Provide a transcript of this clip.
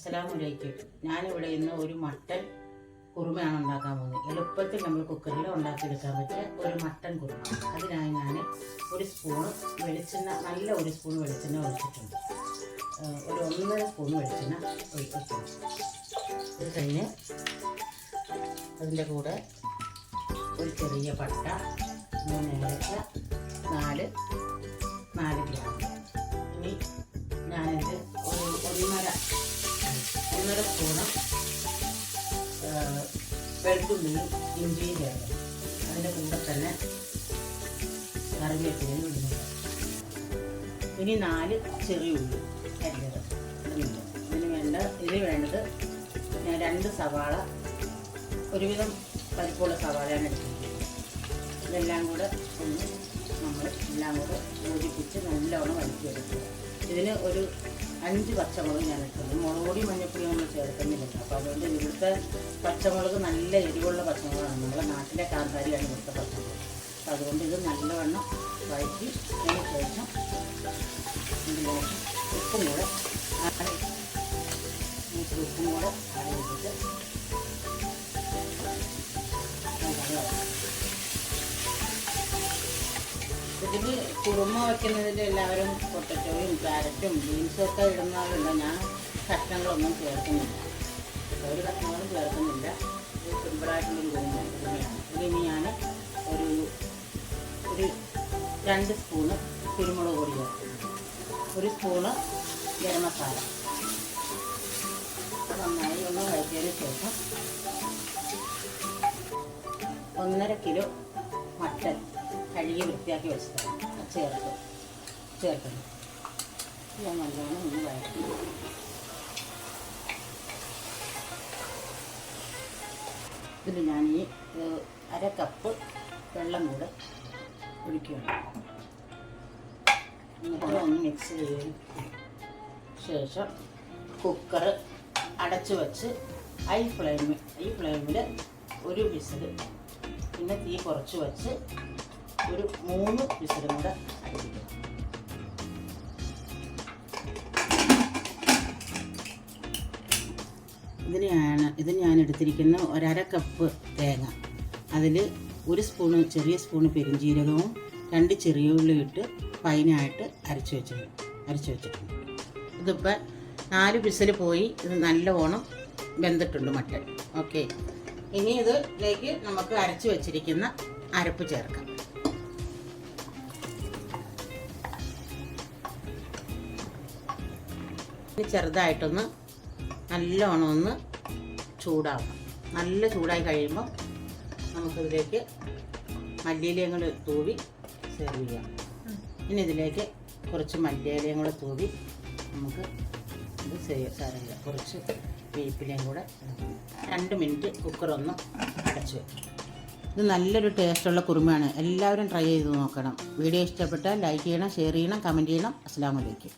അസ്സലാമലൈക്കും ഞാനിവിടെ ഇന്ന് ഒരു മട്ടൻ കുറുമയാണ് ഉണ്ടാക്കാൻ പോകുന്നത്. എളുപ്പത്തിൽ നമ്മൾ കുക്കറിൽ ഉണ്ടാക്കിയെടുക്കാൻ പറ്റിയ ഒരു മട്ടൻ കുറുമ. അതിനായി ഞാൻ ഒരു സ്പൂൺ വെളിച്ചെണ്ണ നല്ല ഒരു സ്പൂൺ വെളിച്ചെണ്ണ ഒഴിച്ചിട്ടുണ്ട്. ഒരു ഒന്നര സ്പൂൺ വെളിച്ചെണ്ണ ഒഴിച്ചിട്ടുണ്ട്. ഇത് കഴിഞ്ഞ് അതിന്റെ കൂടെ ഒരു ചെറിയ പട്ട മൂന്ന് ഏലക്ക നാല് നാല് ഗ്രാം സ്പൂണ് വെളുത്തുള്ളിയും ഇഞ്ചിയും ചേർക്കും അതിന്റെ കൂടെ തന്നെ കറിവേപ്പിലയും ഇടുന്നത് ഇനി നാല് ചെറിയ ഉള്ളി അരിഞ്ഞത് ഇതിന് ഇതിന് വേണ്ട ഇതിന് വേണ്ടത് ഞാൻ രണ്ട് സവാള ഒരുവിധം പരിപ്പുള്ള സവാളയാണ് എടുക്കുന്നത് ഇതെല്ലാം കൂടെ ഒന്ന് നമ്മൾ എല്ലാം കൂടെ യോജിപ്പിച്ച് നല്ലോണം വലിച്ചെടുക്കുക ഇതിന് ഒരു അഞ്ച് പച്ചമുളക് ഞാൻ ഇട്ടത് മുളക് പൊടി മഞ്ഞപ്പൊടി ഒന്നും ചേർക്കുന്നില്ല. അപ്പോൾ അതുകൊണ്ട് ഇവിടുത്തെ പച്ചമുളക് നല്ല എരിവുള്ള പച്ചമുളകാണ്. നമ്മുടെ നാട്ടിലെ കാന്താരിയാണ് ഇവിടുത്തെ പച്ചമുളക്. അപ്പോൾ അതുകൊണ്ട് ഇത് നല്ലവണ്ണം വഴറ്റി അതിന് ശേഷം ഉപ്പും കൂടെ ഉപ്പും കൂടെ ആഡ് ഇതിൽ കുറുമ വയ്ക്കുന്നതിൽ എല്ലാവരും പൊട്ടറ്റോയും ക്യാരറ്റും ബീൻസും ഒക്കെ ഇടുന്നവരുണ്ട് ഞാൻ കഷ്ണങ്ങളൊന്നും ചേർക്കുന്നില്ല. ഒരു കഷ്ണങ്ങളും ചേർക്കുന്നില്ല. ഇത് സിമ്പിളായിട്ടുള്ളൊരു കുറുമ കുറുമയാണ് ഇതിന് ഞാൻ ഒരു ഒരു രണ്ട് സ്പൂണ് കുരുമുളക് പൊടി ചേർക്കുന്നു. ഒരു സ്പൂണ് ഗരം മസാല. നന്നായി ഒന്ന് വഴറ്റിയതിന് ശേഷം ഒന്നര കിലോ മട്ടൻ. കഴുകി വൃത്തിയാക്കി വെച്ചതാണ് ചേർത്ത്. ചേർക്കണം. ഞാൻ നല്ലോണം ഒന്ന് വഴറ്റി. ഇതിൽ ഞാൻ ഈ അര കപ്പ് വെള്ളം കൂടെ ഒഴിക്കുകയാണ്. എന്നിട്ട് ഒന്ന് മിക്സ് ചെയ്തതിന് ശേഷം കുക്കർ അടച്ചു വച്ച് ഹൈ ഫ്ലെയിമിൽ ഹൈ ഫ്ലെയിമിൽ ഒരു വിസിൽ പിന്നെ തീ കുറച്ച് വെച്ച് ഒരു മൂന്ന് വിസിലും കൂടെ അടിപ്പിക്കണം ഇതിനെയാണ് ഇത് ഞാൻ എടുത്തിരിക്കുന്ന ഒരര കപ്പ് തേങ്ങ. അതിൽ ഒരു സ്പൂണ് ചെറിയ സ്പൂണ് പെരുംജീരകവും രണ്ട് ചെറിയ ഉള്ളി ഇട്ട് ഫൈനായിട്ട് അരച്ച് വെച്ചത് അരച്ച് വെച്ചിട്ടുണ്ട്. ഇതിപ്പോൾ നാല് വിസിൽ പോയി ഇത് നല്ലവണ്ണം വെന്തിട്ടുണ്ട് മട്ടൻ. ഓക്കെ. ഇനി ഇതിലേക്ക് നമുക്ക് അരച്ച് വെച്ചിരിക്കുന്ന അരപ്പ് ചേർക്കാം. ചെറുതായിട്ടൊന്ന് നല്ലോണം ഒന്ന് ചൂടാവണം. നല്ല ചൂടായി കഴിയുമ്പോൾ നമുക്കിതിലേക്ക് മല്ലിയിലയും കൂടെ തൂവി സെർവ് ചെയ്യാം. ഇനി ഇതിലേക്ക് കുറച്ച് മല്ലിയിലയും കൂടെ തൂവി നമുക്ക് ഇത് സെർവ് ചെയ്യാം കുറച്ച് വേപ്പിലയും കൂടെ. രണ്ട് മിനിറ്റ് കുക്കറൊന്ന് അടച്ചു വയ്ക്കും ഇത് നല്ലൊരു ടേസ്റ്റുള്ള കുറുമയാണ്. എല്ലാവരും ട്രൈ ചെയ്ത് നോക്കണം. വീഡിയോ ഇഷ്ടപ്പെട്ടാൽ ലൈക്ക് ചെയ്യണം ഷെയർ ചെയ്യണം കമന്റ് ചെയ്യണം. അസ്സാം വലൈക്കും